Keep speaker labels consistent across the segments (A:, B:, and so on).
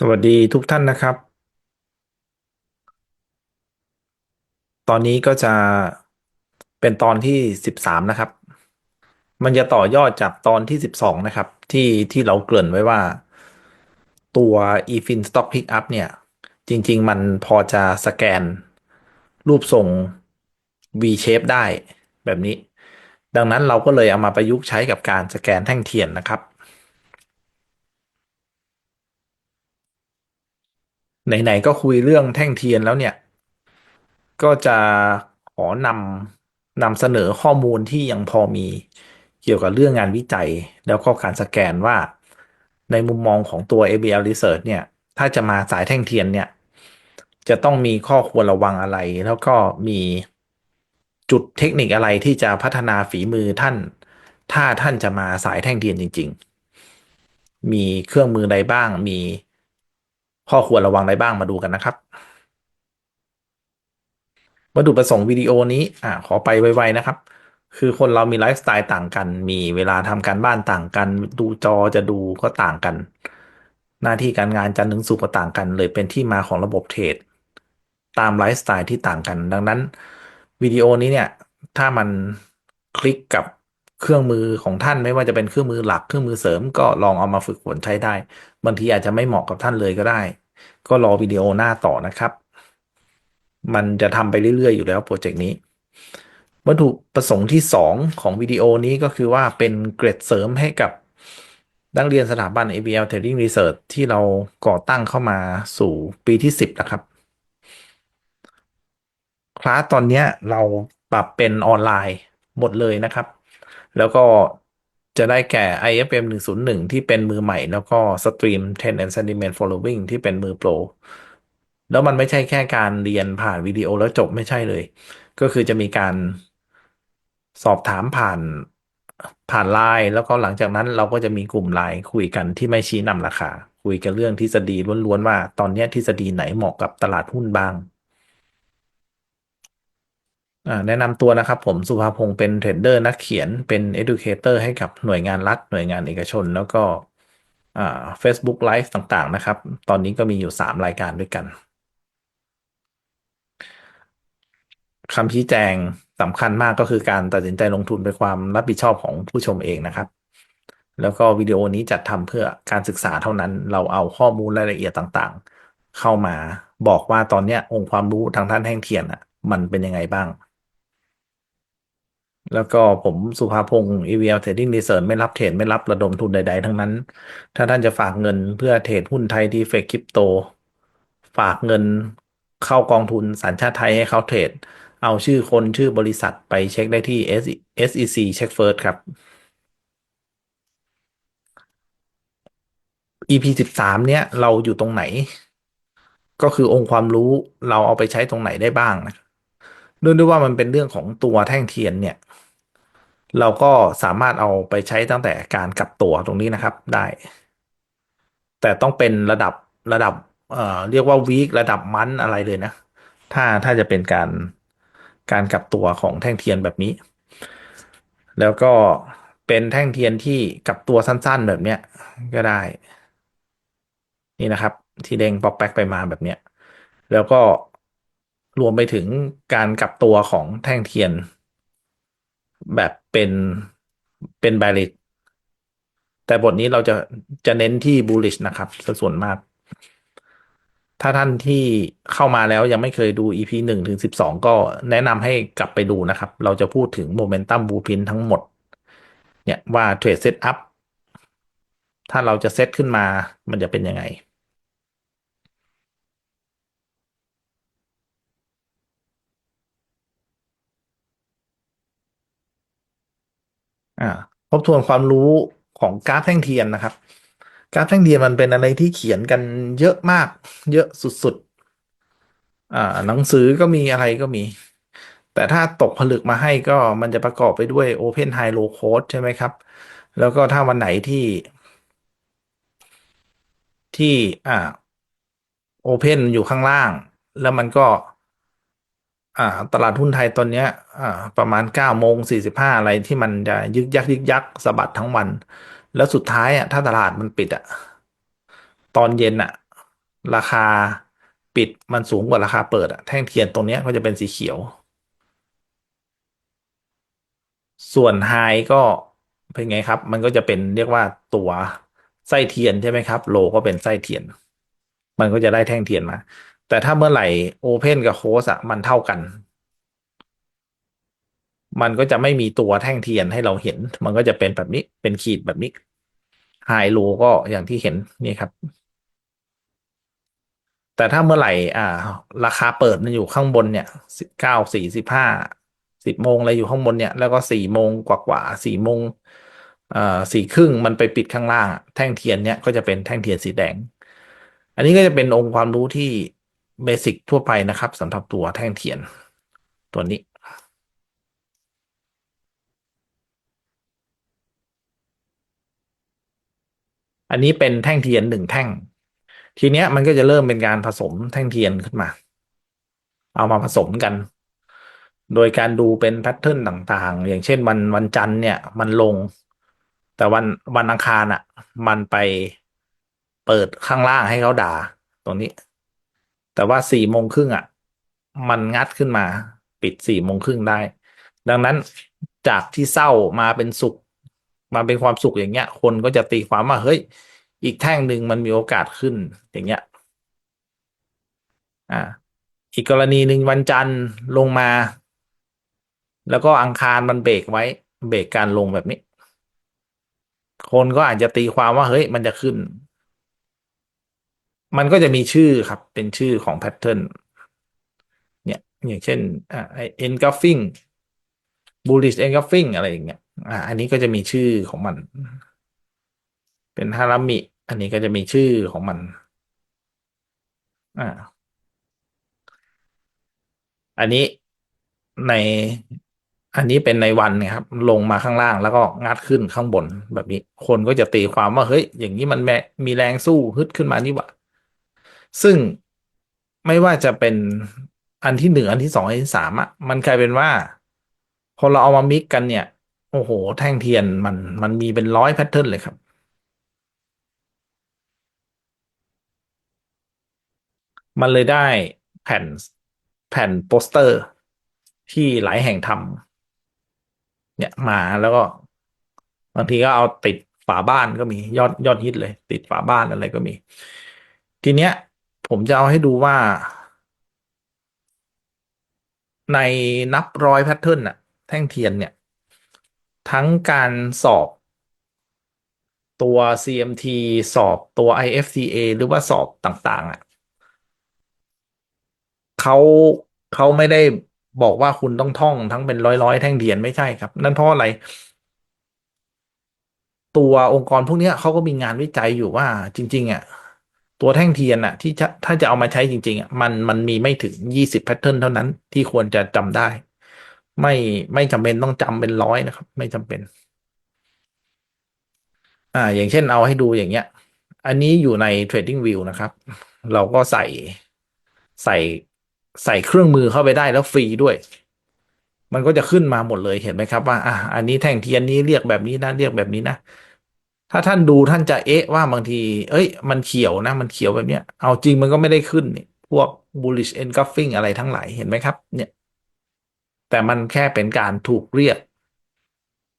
A: สวัสดีทุกท่านนะครับ ตอนนี้ก็จะเป็นตอนที่สิบสามนะครับ มันจะต่อยอดจากตอนที่สิบสองนะครับ ที่ที่เราเกริ่นไว้ว่าตัว eFin Stock Pickup เนี่ย จริง ๆ มันพอจะสแกนรูปทรง V shape ได้แบบนี้ ดังนั้นเราก็เลยเอามาประยุกต์ใช้กับการสแกนแท่งเทียนนะครับ ไหนๆก็คุยเรื่องแท่งเทียนแล้วเนี่ย ก็จะขอนำนำเสนอข้อมูลที่ยังพอมีเกี่ยวกับเรื่องงานวิจัย แล้วก็การสแกนว่า ในมุมมองของตัว ABL Research เนี่ย ถ้าจะมาสายแท่งเทียนเนี่ย จะต้องมีข้อควรระวังอะไร แล้วก็มีจุดเทคนิคอะไรที่จะพัฒนาฝีมือท่าน ถ้าท่านจะมาสายแท่งเทียนจริง ๆ มีเครื่องมือใดบ้างมี ข้อควรระวังใดบ้างมาดูกันนะครับ วัตถุประสงค์วิดีโอนี้อ่าขอไปไวๆนะครับ คือคนเรามีไลฟ์สไตล์ต่างกัน มีเวลาทำการบ้านต่างกัน ดูจอจะดูก็ต่างกัน หน้าที่การงานจันทร์ถึงศุกร์ก็ต่างกัน เลยเป็นที่มาของระบบเทรดตามไลฟ์สไตล์ที่ต่างกัน ดังนั้นวิดีโอนี้เนี่ย ถ้ามันคลิกกับ เครื่องมือของท่านไม่ว่าจะเป็นเครื่องมือหลักเครื่องมือเสริม ก็ลองเอามาฝึกฝนใช้ได้ บางทีอาจจะไม่เหมาะกับท่านเลยก็ได้ ก็รอวิดีโอหน้าต่อนะครับ มันจะทำไปเรื่อย ๆ อยู่แล้วโปรเจกต์นี้ วัตถุประสงค์ที่ 2 ของวิดีโอนี้ก็คือว่าเป็นเกรดเสริมให้กับนักเรียนสถาบัน ABL Trading Research ที่เราก่อตั้งเข้ามาสู่ปีที่ 10 นะครับ คลาสตอนนี้เราปรับเป็นออนไลน์หมดเลยนะครับ แล้วก็จะได้แก่ IFM 101 ที่เป็นมือใหม่ แล้วก็ Stream 10 and Sentiment Following ที่เป็นมือโปร แล้วมันไม่ใช่แค่การเรียนผ่านวิดีโอแล้วจบไม่ใช่เลย ก็คือจะมีการสอบถามผ่านผ่านไลน์แล้วก็หลังจากนั้นเราก็จะมีกลุ่มไลน์คุยกันที่ไม่ชี้นำราคา คุยกันเรื่องทฤษฎีล้วนๆว่า ตอนนี้ทฤษฎีไหนเหมาะกับตลาดหุ้นบ้าง แนะนำตัวนะครับ ผมสุภาพงศ์เป็นเทรดเดอร์นักเขียนเป็น educator ให้กับหน่วยงานรัฐ หน่วยงานเอกชน แล้วก็อ่า Facebook Live ต่างๆ นะครับ ตอนนี้ก็มีอยู่ 3 รายการด้วยกันคำชี้แจงสำคัญมากก็คือการตัดสินใจลงทุนเป็นความรับผิดชอบของผู้ชมเองนะครับ แล้วก็วิดีโอนี้จัดทำเพื่อการศึกษาเท่านั้น เราเอาข้อมูลรายละเอียดต่างๆ เข้ามาบอกว่าตอนนี้องค์ความรู้ทางด้านแท่งเทียนอะ มันเป็นยังไงบ้าง แล้วก็ผมสุภาพงศ์ EVL Trading Research ไม่รับเทรดไม่รับระดมทุนใด ๆ ทั้งนั้น ถ้าท่านจะฝากเงินเพื่อเทรดหุ้นไทยดีเฟกคริปโต ฝากเงินเข้ากองทุนสัญชาติไทยให้เขาเทรด เอาชื่อคนชื่อบริษัทไปเช็คได้ที่ SEC Check First ครับ EP สิบสามเนี้ยเราอยู่ตรงไหน ก็คือองค์ความรู้เราเอาไปใช้ตรงไหนได้บ้างนะเนื่องด้วยว่ามันเป็นเรื่องของตัวแท่งเทียนเนี่ย เราก็สามารถเอาไปใช้ตั้งแต่การกลับตัวตรงนี้นะครับได้ แต่ต้องเป็นระดับระดับเอ่อเรียกว่าวีคระดับมันอะไรเลยนะ ถ้าถ้าจะเป็นการการกลับตัวของแท่งเทียนแบบนี้ แล้วก็เป็นแท่งเทียนที่กลับตัวสั้นๆแบบเนี้ยก็ได้ นี่นะครับ ที่เด้งปอกแป๊กไปมาแบบเนี้ยแล้วก็รวมไปถึงการกลับตัวของแท่งเทียน แบบเป็นเป็น bearish แต่บทนี้เราจะจะเน้นที่ bullish นะครับส่วนมาก ถ้าท่านที่เข้ามาแล้วยังไม่เคยดู EP หนึ่งถึงสิบสองก็แนะนำให้กลับไปดูนะครับ เราจะพูดถึง Momentum Blueprint ทั้งหมด เนี่ยว่าเทรดเซตอัพถ้าเราจะเซตขึ้นมามันจะเป็นยังไง อ่าทบทวนความรู้ของกราฟแท่งเทียนนะครับ กราฟแท่งเทียนมันเป็นอะไรที่เขียนกันเยอะมาก เยอะสุดๆอ่าหนังสือก็มีอะไรก็มี แต่ถ้าตกผลึกมาให้ก็มันจะประกอบไปด้วย Open High Low Code ใช่ไหมครับ แล้วก็ถ้าวันไหนที่ ที่อ่า Open อยู่ข้างล่าง แล้วมันก็ อ่าตลาดหุ้นไทยตอนเนี้ยอ่าประมาณเก้าโมงสี่สิบห้าอะไรที่มันจะยึกยักยึกยักสะบัดทั้งวัน แล้วสุดท้ายอะถ้าตลาดมันปิดอะตอนเย็นอะ ราคาปิดมันสูงกว่าราคาเปิดอะแท่งเทียนตรงเนี้ยก็จะเป็นสีเขียว ส่วนไฮก็เป็นไงครับ มันก็จะเป็นเรียกว่าตัวไส้เทียนใช่ไหมครับ โลก็เป็นไส้เทียน มันก็จะได้แท่งเทียนมา แต่ถ้าเมื่อไหร่โอเพนกับโคสอะมันเท่ากัน มันก็จะไม่มีตัวแท่งเทียนให้เราเห็น มันก็จะเป็นแบบนี้เป็นขีดแบบนี้ไฮโลก็อย่างที่เห็นนี่ครับ แต่ถ้าเมื่อไหร่ อ่า ราคาเปิดมันอยู่ข้างบนเนี่ยสิบเก้าสี่สิบห้าสิบโมงอะไรอยู่ข้างบนเนี่ย แล้วก็สี่โมงกว่ากว่าสี่โมงเอ่อสี่ครึ่งมันไปปิดข้างล่าง แท่งเทียนเนี่ยก็จะเป็นแท่งเทียนสีแดง อันนี้ก็จะเป็นองค์ความรู้ที่ เบสิกทั่วไปนะครับสำหรับตัวแท่งเทียนตัวนี้ อันนี้เป็นแท่งเทียนหนึ่งแท่ง ทีเนี้ยมันก็จะเริ่มเป็นการผสมแท่งเทียนขึ้นมา เอามาผสมกัน โดยการดูเป็นแพทเทิร์นต่างๆ อย่างเช่นวันวันจันทร์เนี่ยมันลง แต่วันวันอังคารอะ มันไปเปิดข้างล่างให้เขาด่าตรงนี้ แต่ว่าสี่โมงครึ่งอะ มันงัดขึ้นมา ปิดสี่โมงครึ่งได้ ดังนั้นจากที่เศร้ามาเป็นสุข มาเป็นความสุขอย่างเงี้ย คนก็จะตีความว่าเฮ้ย อีกแท่งหนึ่งมันมีโอกาสขึ้นอย่างเงี้ย อ่า อีกกรณีหนึ่งวันจันทร์ลงมา แล้วก็อังคารมันเบรกไว้ เบรกการลงแบบนี้ คนก็อาจจะตีความว่าเฮ้ยมันจะขึ้น มันก็จะมีชื่อครับ เป็นชื่อของแพทเทิร์นเนี่ย อย่างเช่นอ่า engulfing bullish engulfing อะไรอย่างเงี้ยอ่าอันนี้ก็จะมีชื่อของมัน เป็นฮารามิ อันนี้ก็จะมีชื่อของมัน อ่า อันนี้ในอันนี้เป็นในวันนี่ยครับ ลงมาข้างล่างแล้วก็งัดขึ้นข้างบนแบบนี้ คนก็จะตีความว่า เฮ้ย อย่างนี้มันแมมีแรงสู้ฮึดขึ้นมานี่หว่า ซึ่งไม่ว่าจะเป็นอันที่หนึ่งอันที่สองอันที่สามอะมันกลายเป็นว่า พอเราเอามามิกกันเนี่ย โอ้โห แท่งเทียนมันมันมีเป็นร้อยแพทเทิร์นเลยครับมันเลยได้แผ่นแผ่นโปสเตอร์ที่หลายแห่งทำเนี่ยมาแล้วก็ บางทีก็เอาติดฝาบ้านก็มียอดยอดฮิตเลย ติดฝาบ้านอะไรก็มี ทีเนี้ย ผมจะเอาให้ดูว่า ในนับร้อยแพทเทิร์นอะแท่งเทียนเนี่ย ทั้งการสอบตัว CMT สอบตัว IFTA หรือว่าสอบต่างๆอะเขาเขาไม่ได้บอกว่าคุณต้องท่องทั้งเป็นร้อยร้อยแท่งเทียนไม่ใช่ครับ นั่นเพราะอะไร ตัวองค์กรพวกนี้เขาก็มีงานวิจัยอยู่ว่าจริง ๆอะ ตัวแท่งเทียนอะที่จะถ้าจะเอามาใช้จริงๆอะมันมันมีไม่ถึงยี่สิบแพทเทิร์นเท่านั้นที่ควรจะจำได้ ไม่ไม่จำเป็นต้องจำเป็นร้อยนะครับ ไม่จำเป็น อ่า อย่างเช่นเอาให้ดูอย่างเงี้ย อันนี้อยู่ใน Trading View นะครับ เราก็ใส่ใส่ใส่เครื่องมือเข้าไปได้แล้วฟรีด้วย มันก็จะขึ้นมาหมดเลยเห็นไหมครับว่า อะอันนี้แท่งเทียนนี้เรียกแบบนี้นะเรียกแบบนี้นะ ถ้าท่านดูท่านจะเอ๊ะว่าบางที เอ้ย มันเขียวนะ มันเขียวแบบเนี้ย เอาจริงมันก็ไม่ได้ขึ้นนี่พวก bullish engulfing อะไรทั้งหลายเห็นไหมครับ เนี่ย แต่มันแค่เป็นการถูกเรียก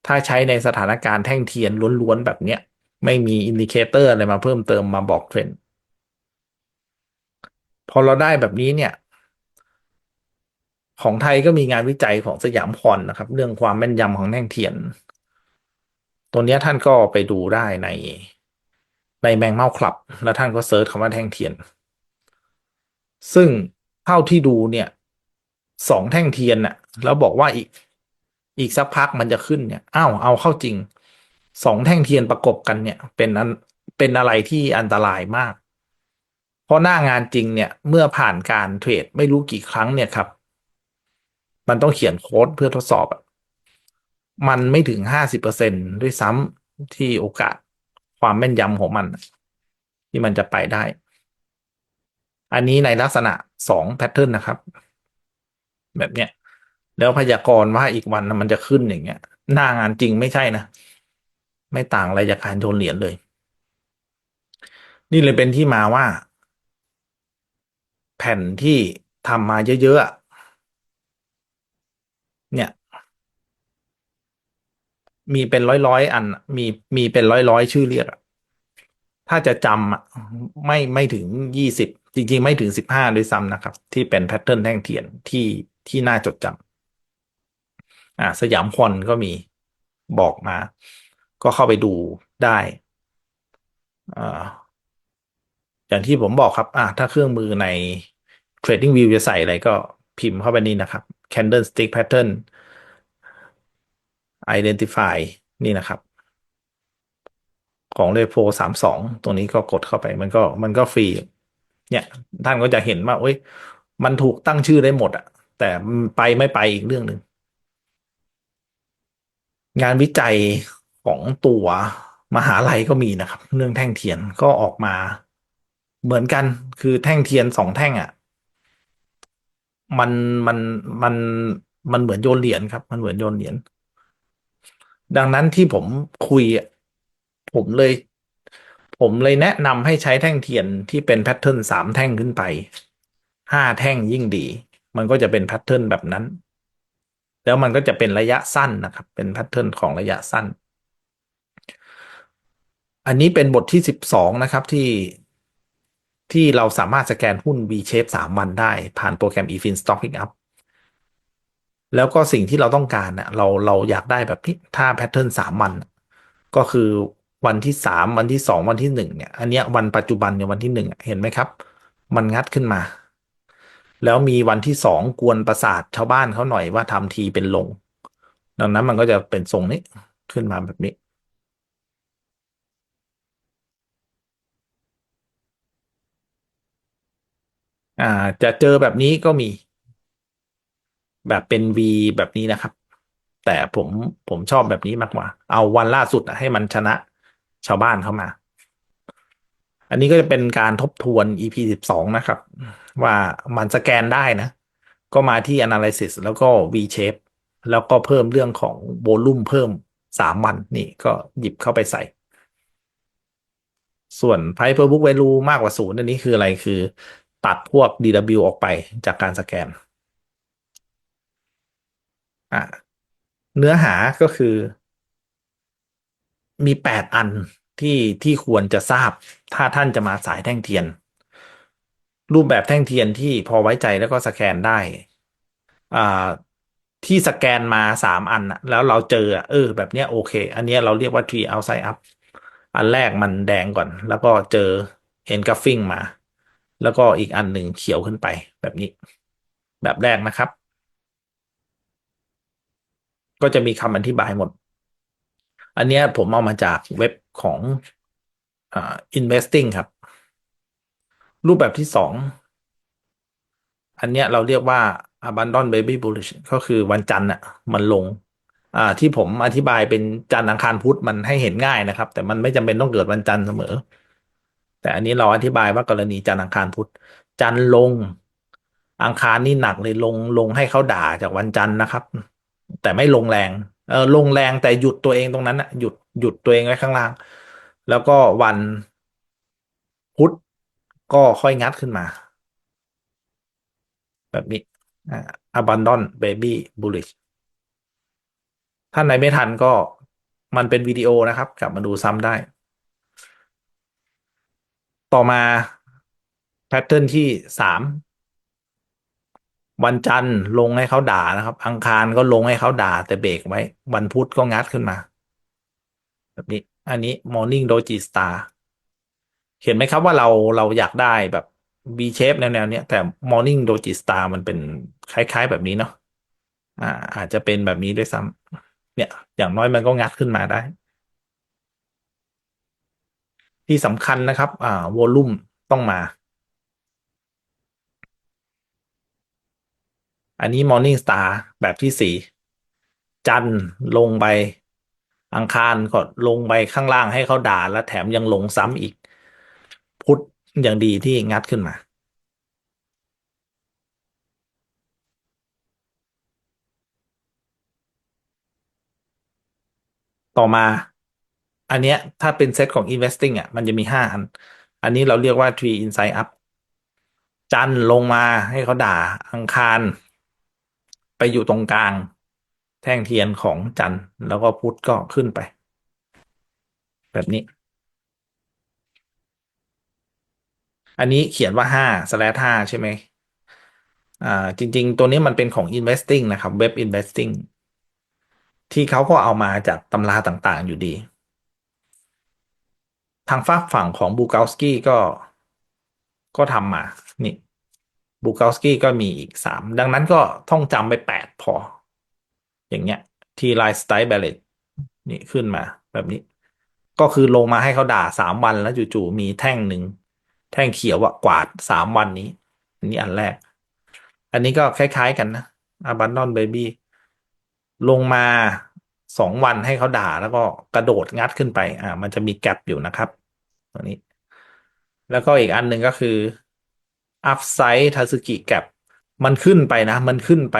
A: ถ้าใช้ในสถานการณ์แท่งเทียนล้วนๆแบบเนี้ย ไม่มีอินดิเคเตอร์อะไรมาเพิ่มเติมมาบอกเทรนด์พอเราได้แบบนี้เนี่ย ของไทยก็มีงานวิจัยของสยามพรนะครับ เรื่องความแม่นยำของแท่งเทียน ตัวนี้ท่านก็ไปดูได้ในในแมงเม่าคลับ แล้วท่านก็เซิร์ชคำว่าแท่งเทียน ซึ่งเท่าที่ดูเนี่ยสองแท่งเทียนน่ะ แล้วบอกว่าอีกอีกสักพักมันจะขึ้นเนี่ยอ้าวเอาเข้าจริงสองแท่งเทียนประกบกันเนี่ย เป็นอันเป็นอะไรที่อันตรายมาก เพราะหน้างานจริงเนี่ย เมื่อผ่านการเทรดไม่รู้กี่ครั้งเนี่ยครับ มันต้องเขียนโค้ดเพื่อทดสอบอะ มันไม่ถึงห้าสิบเปอร์เซ็นด้วยซ้ำที่โอกาสความแม่นยำของมัน ที่มันจะไปได้ อันนี้ในลักษณะสองแพทเทิร์นนะครับ แบบเนี้ย แล้วพยากรณ์ว่าอีกวันมันจะขึ้นอย่างเงี้ย หน้างานจริงไม่ใช่นะ ไม่ต่างอะไรจากการโดนเหรียญเลย นี่เลยเป็นที่มาว่า แผ่นที่ทำมาเยอะๆอะเนี่ย มีเป็นร้อยร้อยอัน มีมีเป็นร้อยร้อยชื่อเรียกถ้าจะจำอะไม่ไม่ถึงยี่สิบจริง ๆ ไม่ถึงสิบห้าด้วยซ้ำนะครับ ที่เป็นแพทเทิร์นแท่งเทียนที่ที่น่าจดจำอ่าสยามคอนก็มีบอกมา ก็เข้าไปดูได้อ่าอย่างที่ผมบอกครับ อ่าถ้าเครื่องมือใน TradingView จะใส่อะไรก็พิมพ์เข้าไปนี่นะครับ Candlestick Pattern Identify นี่นะครับ ของ Repo สามสองตรงนี้ก็กดเข้าไปมันก็มันก็ฟรี เนี่ย ท่านก็จะเห็นว่าเอ้ย มันถูกตั้งชื่อได้หมดอะแต่ไปไม่ไปอีกเรื่องหนึ่ง งานวิจัยของตัวมหาลัยก็มีนะครับ เรื่องแท่งเทียนก็ออกมาเหมือนกันคือแท่งเทียนสองแท่งอะ มันมันมันมันเหมือนโยนเหรียญครับ มันเหมือนโยนเหรียญ ดังนั้นที่ผมคุยผมเลย ผมเลยแนะนำให้ใช้แท่งเทียนที่เป็นแพทเทิร์นสามแท่งขึ้นไปห้าแท่งยิ่งดี มันก็จะเป็นแพทเทิร์นแบบนั้น แล้วมันก็จะเป็นระยะสั้นนะครับ เป็นแพทเทิร์นของระยะสั้น อันนี้เป็นบทที่สิบสองนะครับที่ที่เราสามารถสแกนหุ้น V shape สามวันได้ผ่านโปรแกรม eFin Stock Pickup แล้วก็สิ่งที่เราต้องการเน่ะเราเราอยากได้แบบนี้ถ้าแพทเทิร์นสามวัน ก็คือวันที่สามวันที่สองวันที่หนึ่งเนี่ย อันเนี้ยวันปัจจุบันเนี่ยวันที่หนึ่งเห็นไหมครับ มันงัดขึ้นมา แล้วมีวันที่สองกวนประสาทชาวบ้านเขาหน่อยว่าทำทีเป็นลง ดังนั้นมันก็จะเป็นทรงนี้ขึ้นมาแบบนี้อ่าจะเจอแบบนี้ก็มี แบบเป็น V แบบนี้นะครับ แต่ผมผมชอบแบบนี้มากกว่า เอาวันล่าสุดให้มันชนะชาวบ้านเข้ามา อันนี้ก็จะเป็นการทบทวน EP สิบสองนะครับ ว่ามันสแกนได้นะ ก็มาที่ analysis แล้วก็ V shape แล้วก็เพิ่มเรื่องของโวลูมเพิ่มสามวันนี่ก็หยิบเข้าไปใส่ ส่วน price per book value มากกว่าศูนย์อันนี้คืออะไรคือ ตัดพวก DW ออกไปจากการสแกน อะเนื้อหาก็คือ มีแปดอันที่ที่ควรจะทราบ ถ้าท่านจะมาสายแท่งเทียน รูปแบบแท่งเทียนที่พอไว้ใจแล้วก็สแกนได้ อ่าที่สแกนมาสามอันแล้วเราเจอเออ แบบเนี้ยโอเค อันเนี้ยเราเรียกว่า tree outside up อันแรกมันแดงก่อน แล้วก็เจอ engulfing มา แล้วก็อีกอันหนึ่งเขียวขึ้นไปแบบนี้ แบบแรกนะครับ ก็จะมีคำอธิบายหมด อันนี้ผมเอามาจากเว็บของอ่า investing ครับ รูปแบบที่สองอันเนี้ยเราเรียกว่า abandon baby bullish ก็คือวันจันทร์อะมันลง อ่า ที่ผมอธิบายเป็นจันทร์อังคารพุธมันให้เห็นง่ายนะครับ แต่มันไม่จำเป็นต้องเกิดวันจันทร์เสมอ แต่อันนี้เราอธิบายว่ากรณีจันทร์อังคารพุธจันทร์ลง อังคารนี่หนักเลยลงลงให้เขาด่าจากวันจันทร์นะครับ แต่ไม่ลงแรงเออลงแรงแต่หยุดตัวเองตรงนั้นอะหยุดหยุดตัวเองไว้ข้างล่าง แล้วก็วันพุธก็ค่อยงัดขึ้นมา แบบนี้อ่า abandon baby bullish ท่านไหนไม่ทันก็มันเป็นวิดีโอนะครับ กลับมาดูซ้ำได้ ต่อมาแพทเทิร์นที่สาม วันจันทร์ลงให้เขาด่านะครับ อังคารก็ลงให้เขาด่าแต่เบรกไว้ วันพุธก็งัดขึ้นมา แบบนี้ อันนี้ morning doji star เห็นไหมครับว่าเราเราอยากได้แบบ V shape แนวแนวเนี้ยแต่ morning doji star มันเป็นคล้าย ๆ แบบนี้เนาะอ่า อาจจะเป็นแบบนี้ด้วยซ้ำเนี่ย อย่างน้อยมันก็งัดขึ้นมาได้ ที่สำคัญนะครับ อ่าวอลลุ่มต้องมา อันนี้ Morning Star แบบที่สี่จันลงไปอังคารก็ลงไปข้างล่างให้เขาด่าแล้วแถมยังลงซ้ำอีก พุทธอย่างดีที่งัดขึ้นมา ต่อมา อันเนี้ยถ้าเป็นเซตของ investing อะมันจะมีห้าอัน อันนี้เราเรียกว่า tree inside up จันลงมาให้เขาด่าอังคาร ไปอยู่ตรงกลาง แท่งเทียนของจันทร์แล้วก็พุธก็ขึ้นไป แบบนี้ อันนี้เขียนว่าห้า slash ห้าใช่ไหมอ่าจริง ๆ ตัวนี้มันเป็นของ investing นะครับ web investing ที่เขาก็เอามาจากตำราต่างๆอยู่ดี ทางฝากฝั่งของบูกลสกี้ก็ก็ทำมา นี่ บูกลสกี้ก็มีอีกสามดังนั้นก็ท่องจำไปแปดพอ อย่างเงี้ย ทีไลสไตล์เบลเลตนี่ขึ้นมาแบบนี้ ก็คือลงมาให้เขาด่าสามวันแล้วจู่ๆมีแท่งหนึ่ง แท่งเขียวว่ากวาดสามวันนี้ อันนี้อันแรก อันนี้ก็คล้าย ๆ กันนะ Abandon Baby ลงมาสองวันให้เขาด่าแล้วก็กระโดดงัดขึ้นไป อ่า มันจะมีแกลบอยู่นะครับตัวนี้ แล้วก็อีกอันหนึ่งก็คือ Upside Tatsuki Gap มันขึ้นไปนะ มันขึ้นไป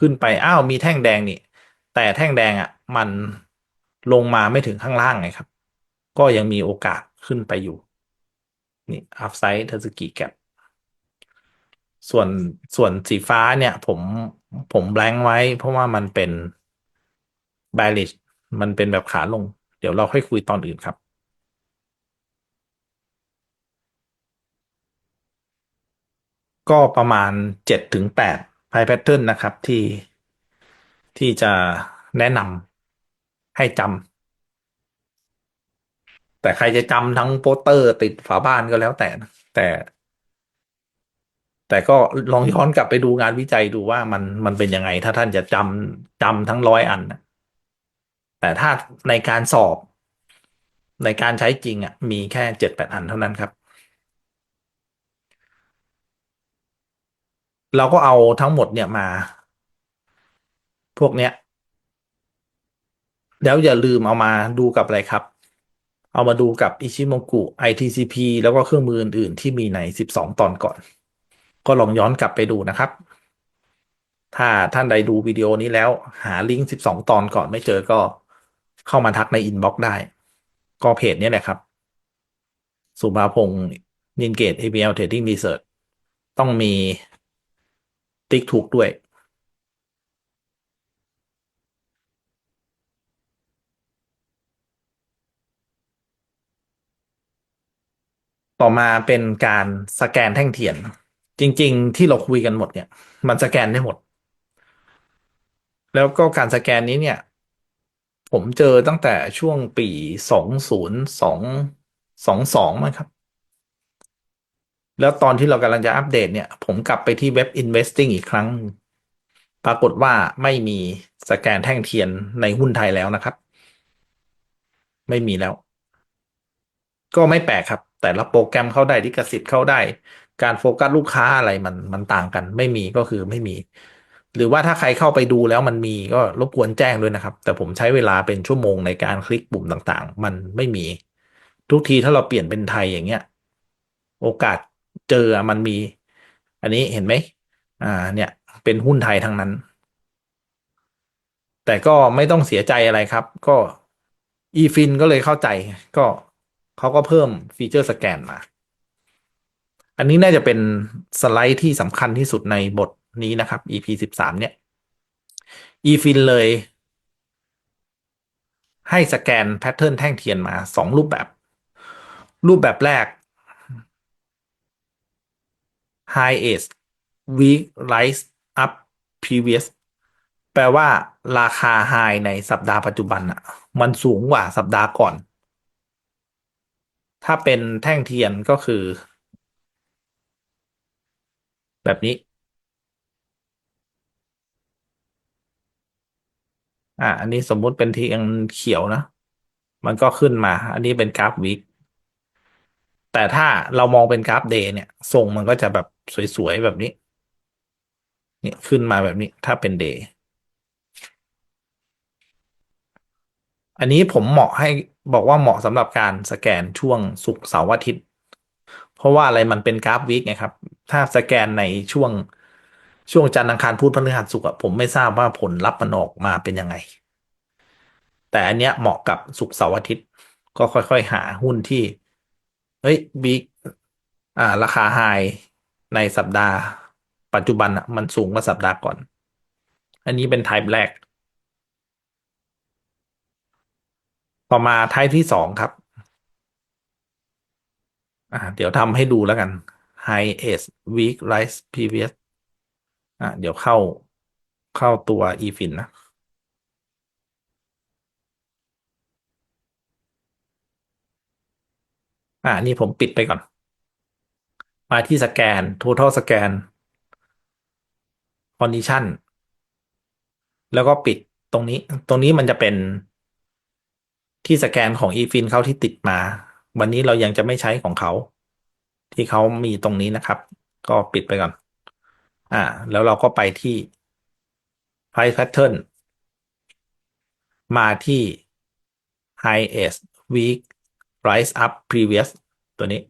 A: ขึ้นไป อ้าว มีแท่งแดงนี่ แต่แท่งแดงอะ มันลงมาไม่ถึงข้างล่างไงครับ ก็ยังมีโอกาสขึ้นไปอยู่ นี่ Upside Tatsuki Gap ส่วนส่วนสีฟ้าเนี่ย ผมผมแบงค์ไว้ เพราะว่ามันเป็น bearish มันเป็นแบบขาลง เดี๋ยวเราค่อยคุยตอนอื่นครับ ก็ประมาณเจ็ดถึงแปดไพ่แพทเทิร์นนะครับที่ที่จะแนะนำให้จำแต่ใครจะจำทั้งโปสเตอร์ติดฝาบ้านก็แล้วแต่แต่ แต่ก็ลองย้อนกลับไปดูงานวิจัยดูว่ามันมันเป็นยังไง ถ้าท่านจะจำจำทั้งร้อยอันนะแต่ถ้าในการสอบในการใช้จริงอะมีแค่เจ็ดแปดอันเท่านั้นครับ เราก็เอาทั้งหมดเนี่ยมา พวกเนี้ย แล้วอย่าลืมเอามาดูกับอะไรครับ เอามาดูกับอิชิโมกุ ITCP แล้วก็เครื่องมืออื่น ๆ ที่มีใน 12 ตอนก่อน ก็ลองย้อนกลับไปดูนะครับ ถ้าท่านใดดูวิดีโอนี้แล้ว หาลิงก์ 12 ตอนก่อนไม่เจอก็เข้ามาทักในอินบ็อกซ์ได้ ก็เพจนี้แหละครับ สุภาพงศ์นินเกต ABL Trading Research ต้องมี ติ๊กถูกด้วยต่อมาเป็นการสแกนแท่งเทียน จริง ๆ ที่เราคุยกันหมดเนี่ย มันสแกนได้หมด แล้วก็การสแกนนี้เนี่ย ผมเจอตั้งแต่ช่วงปีสองศูนย์สองสองสองมั้งครับ แล้วตอนที่เรากำลังจะอัปเดตเนี่ย ผมกลับไปที่เว็บ Investing อีกครั้ง ปรากฏว่าไม่มีสแกนแท่งเทียนในหุ้นไทยแล้วนะครับ ไม่มีแล้ว ก็ไม่แปลกครับ แต่ละโปรแกรมเข้าได้ลิขสิทธิ์เข้าได้ การโฟกัสลูกค้าอะไรมันมันต่างกัน ไม่มีก็คือไม่มี หรือว่าถ้าใครเข้าไปดูแล้วมันมีก็รบกวนแจ้งด้วยนะครับ แต่ผมใช้เวลาเป็นชั่วโมงในการคลิกปุ่มต่างๆ มันไม่มี ทุกทีถ้าเราเปลี่ยนเป็นไทยอย่างเงี้ยโอกาส เจอมันมี อันนี้เห็นไหมอ่า เนี่ย เป็นหุ้นไทยทั้งนั้น แต่ก็ไม่ต้องเสียใจอะไรครับ ก็อีฟินก็เลยเข้าใจ ก็เขาก็เพิ่มฟีเจอร์สแกนมา อันนี้น่าจะเป็นสไลด์ที่สำคัญที่สุดในบทนี้นะครับ EP สิบสามเนี่ย eFin เลยให้สแกนแพทเทิร์นแท่งเทียนมาสองรูปแบบ รูปแบบแรก High Edge Week Rise Up Previous แปลว่าราคา High ในสัปดาห์ปัจจุบันอะมันสูงกว่าสัปดาห์ก่อน ถ้าเป็นแท่งเทียนก็คือ แบบนี้ อ่าอันนี้สมมุติเป็นเทียนเขียวนะ มันก็ขึ้นมา อันนี้เป็นกราฟวิกแต่ถ้าเรามองเป็นกราฟเดย์เนี่ยทรงมันก็จะแบบ สวย ๆ แบบนี้ เนี่ยขึ้นมาแบบนี้ถ้าเป็นเดย์อันนี้ผมเหมาะให้บอกว่าเหมาะสำหรับการสแกนช่วงศุกร์เสาร์อาทิตย์ เพราะว่าอะไรมันเป็นกราฟวิกไงครับ ถ้าสแกนในช่วงช่วงจันทร์อังคารพุธพฤหัสศุกร์อะผมไม่ทราบว่าผลลัพธ์มันออกมาเป็นยังไง แต่อันเนี้ยเหมาะกับศุกร์เสาร์อาทิตย์ ก็ค่อยๆ หาหุ้นที่ เฮ้ยบิ๊กอ่า ราคาไฮ ในสัปดาห์ ปัจจุบันอะมันสูงกว่าสัปดาห์ก่อน อันนี้เป็นไทป์แรก ต่อมาไทป์ที่สองครับ อ่า เดี๋ยวทำให้ดูแล้วกัน High Edge Weak Rise Previous อ่าเดี๋ยวเข้าเข้าตัว eFin นะอ่านี่ผมปิดไปก่อน มาที่สแกน total scan condition แล้วก็ปิดตรงนี้ ตรงนี้มันจะเป็นที่สแกนของ eFin เขาที่ติดมา วันนี้เรายังจะไม่ใช้ของเขา ที่เขามีตรงนี้นะครับ ก็ปิดไปก่อน อ่า แล้วเราก็ไปที่ price pattern มาที่ highest week price up previous ตัวนี้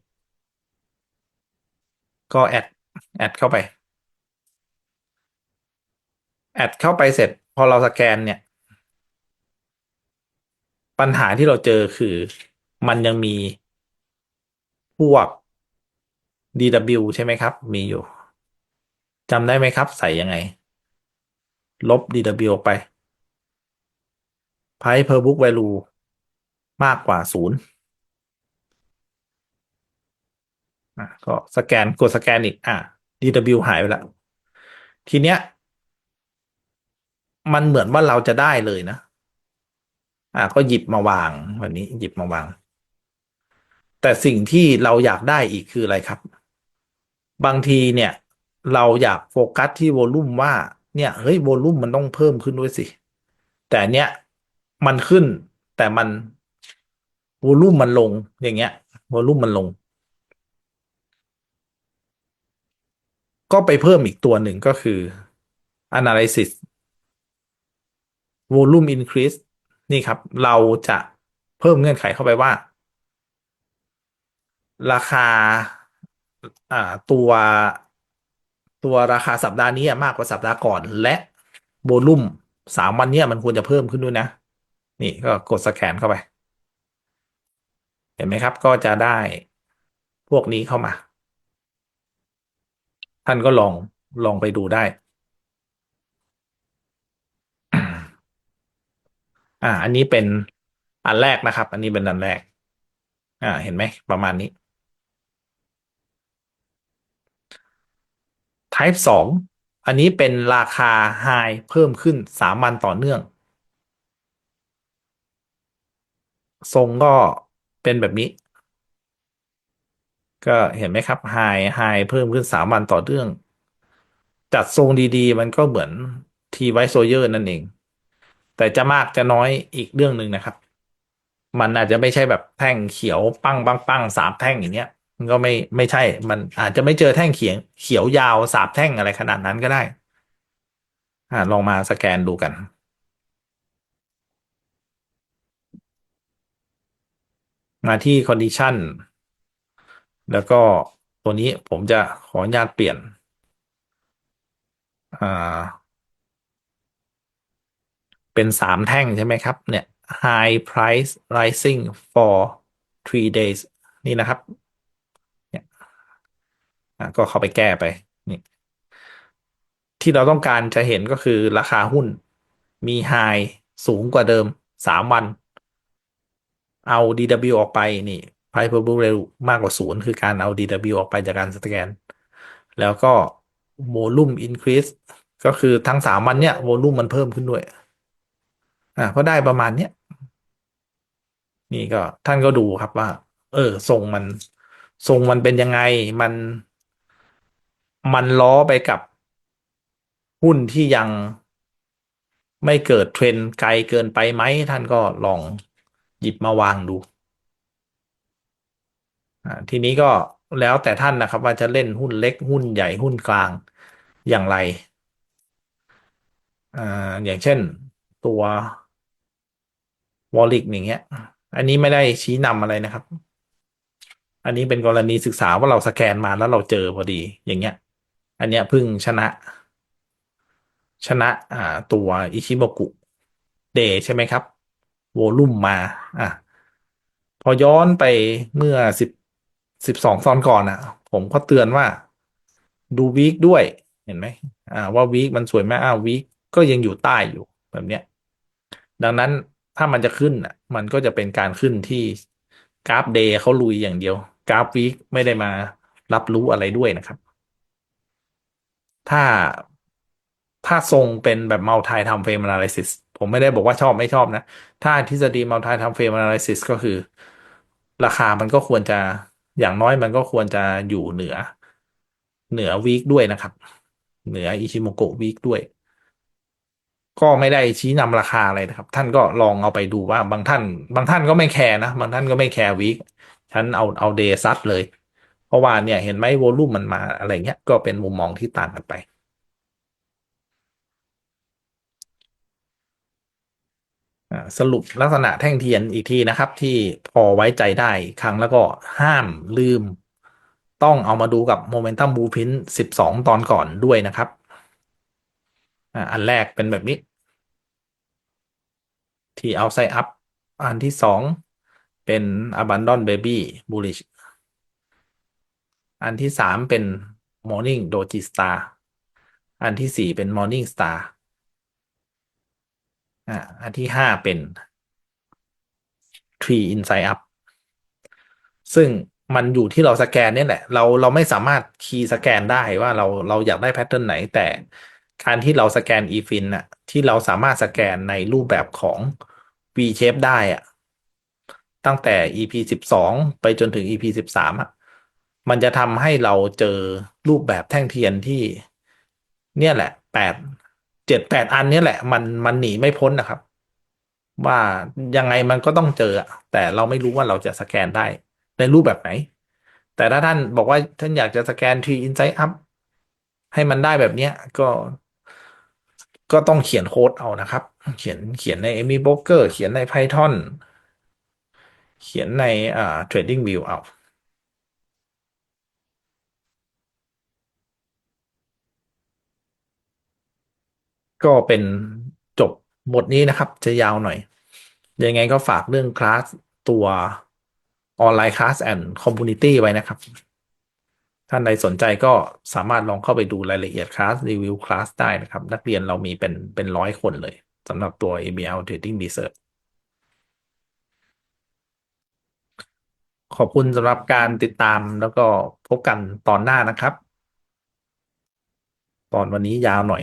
A: ก็แอดแอดเข้าไป แอดเข้าไปเสร็จ พอเราสแกนเนี่ย ปัญหาที่เราเจอคือมันยังมีพวก DW ใช่ไหมครับ มีอยู่จำได้ไหมครับ ใส่ยังไง ลบ DW ออกไป Price per book value มากกว่าศูนย์ อะก็สแกนกดสแกนอีก อะ DW หายไปแล้วทีเนี้ย มันเหมือนว่าเราจะได้เลยนะ อะก็หยิบมาวางแบบนี้ หยิบมาวาง แต่สิ่งที่เราอยากได้อีกคืออะไรครับ บางทีเนี่ย เราอยากโฟกัสที่โวลูมว่า เนี่ยเฮ้ยโวลูมมันต้องเพิ่มขึ้นด้วยสิ แต่เนี้ยมันขึ้นแต่มันโวลูมมันลงอย่างเงี้ยวอลูมมันลง ก็ไปเพิ่มอีกตัวหนึ่งก็คือ analysis volume increase นี่ครับ เราจะเพิ่มเงื่อนไขเข้าไปว่า ราคาตัวตัวราคาสัปดาห์นี้มากกว่าสัปดาห์ก่อน และโวลุ่มสามวันนี้มันควรจะเพิ่มขึ้นด้วยนะ นี่ก็กดสแกนเข้าไป เห็นไหมครับก็จะได้พวกนี้เข้ามา ท่านก็ลองลองไปดูได้ อ่า อันนี้เป็นอันแรกนะครับ อันนี้เป็นอันแรก อ่า เห็นไหมประมาณนี้ Type สองอันนี้เป็นราคา High เพิ่มขึ้นสามวันต่อเนื่อง ทรงก็เป็นแบบนี้ ก็เห็นไหมครับ High High เพิ่มขึ้นสามวันต่อเนื่อง จัดทรงดีๆ มันก็เหมือนทีไวโซเยอร์นั่นเอง แต่จะมากจะน้อยอีกเรื่องหนึ่งนะครับ มันอาจจะไม่ใช่แบบแท่งเขียวปั้งปังปังสามแท่งอย่างเงี้ย มันก็ไม่ไม่ใช่ มันอาจจะไม่เจอแท่งเขียงเขียวยาวสามแท่งอะไรขนาดนั้นก็ได้ อ่าลองมาสแกนดูกันมาที่ condition แล้วก็ตัวนี้ผมจะขออนุญาตเปลี่ยน อ่า เป็นสามแท่งใช่ไหมครับ เนี่ย high price rising for three days นี่นะครับ เนี่ยก็เข้าไปแก้ไป นี่ ที่เราต้องการจะเห็นก็คือราคาหุ้นมี high สูงกว่าเดิมสามวัน เอา DW ออกไปนี่ price per book value มากกว่าศูนย์คือการเอา DW ออกไปจากการสแกน แล้วก็ volume increase ก็คือทั้งสามวันเนี่ย volume มันเพิ่มขึ้นด้วย อ่าก็ได้ประมาณเนี้ย นี่ก็ท่านก็ดูครับว่า เออทรงมันทรงมันเป็นยังไงมัน มันล้อไปกับหุ้นที่ยังไม่เกิดเทรนไกลเกินไปไหมท่านก็ลองหยิบมาวางดู ทีนี้ก็แล้วแต่ท่านนะครับ ว่าจะเล่นหุ้นเล็กหุ้นใหญ่หุ้นกลางอย่างไรอ่าอย่างเช่นตัว วอลลิกอย่างเงี้ย อันนี้ไม่ได้ชี้นำอะไรนะครับ อันนี้เป็นกรณีศึกษาว่าเราสแกนมาแล้วเราเจอพอดี อย่างเงี้ย อันเนี้ยพิ่งชนะ ชนะอ่าตัวอิชิโมกุเดใช่ไหมครับ โวลุ่มมา อะ พอย้อนไปเมื่อสิบ สิบสองตอนก่อนอะ ผมก็เตือนว่าดูวีคด้วยเห็นไหมอ่า ว่าวีคมันสวยไหมอ้าววีคก็ยังอยู่ใต้อยู่แบบเนี้ย ดังนั้นถ้ามันจะขึ้นอะ มันก็จะเป็นการขึ้นที่กราฟเดย์เขาลุยอย่างเดียว กราฟวีคไม่ได้มารับรู้อะไรด้วยนะครับ ถ้าถ้าทรงเป็นแบบ multi time frame analysis ผมไม่ได้บอกว่าชอบไม่ชอบนะ ถ้าทฤษฎี multi time frame analysis ก็คือ ราคามันก็ควรจะ อย่างน้อยมันก็ควรจะอยู่เหนือ เหนือวีคด้วยนะครับ เหนืออิชิโมโกะวีคด้วย ก็ไม่ได้ชี้นำราคาอะไรนะครับ ท่านก็ลองเอาไปดูว่าบางท่าน บางท่านก็ไม่แคร์นะ บางท่านก็ไม่แคร์วีคฉันเอาเอาเดซัดเลย เพราะว่าเนี่ยเห็นไหมโวลูมมันมาอะไรเงี้ยก็เป็นมุมมองที่ต่างกันไป อ่า สรุปลักษณะแท่งเทียนอีกทีนะครับ ที่พอไว้ใจได้ครั้งแล้วก็ห้ามลืม ต้องเอามาดูกับโมเมนตัมบูพินสิบสองตอนก่อนด้วยนะครับอันแรกเป็นแบบนี้ ที่เอาไซอัพอันที่สองเป็น Abandon Baby Bullish อันที่สามเป็น Morning Doji Star อันที่สี่เป็น Morning Star อ่าอันที่ห้าเป็น Tree Inside Up ซึ่งมันอยู่ที่เราสแกนเนี่ยแหละ เราเราไม่สามารถคีย์สแกนได้ว่าเราเราอยากได้แพทเทิร์นไหน แต่การที่เราสแกน eFin น่ะ ที่เราสามารถสแกนในรูปแบบของ V shape ได้อะตั้งแต่ EP สิบสองไปจนถึง EP สิบสามอะมันจะทำให้เราเจอรูปแบบแท่งเทียนที่ เนี่ยแหละแปด เจ็ดแปดอันนี้แหละ มันมันหนีไม่พ้นนะครับ ว่ายังไงมันก็ต้องเจอ แต่เราไม่รู้ว่าเราจะสแกนได้ในรูปแบบไหน แต่ถ้าท่านบอกว่าท่านอยากจะสแกน Tree Insight Up ให้มันได้แบบเนี้ยก็ก็ต้องเขียนโค้ดเอานะครับ เขียนเขียนใน Amy Broker เขียนใน Python เขียนในอ่า Trading View เอา ก็เป็นจบบทนี้นะครับ จะยาวหน่อย ยังไงก็ฝากเรื่องคลาสตัวออนไลน์คลาสแอนด์คอมมูนิตี้ไว้นะครับ ท่านใดสนใจก็สามารถลองเข้าไปดูรายละเอียดคลาสรีวิวคลาสได้นะครับ นักเรียนเรามีเป็นเป็นร้อยคนเลยสำหรับตัว ABL Trading Research ขอบคุณสำหรับการติดตามแล้วก็พบกันตอนหน้านะครับ ตอนวันนี้ยาวหน่อย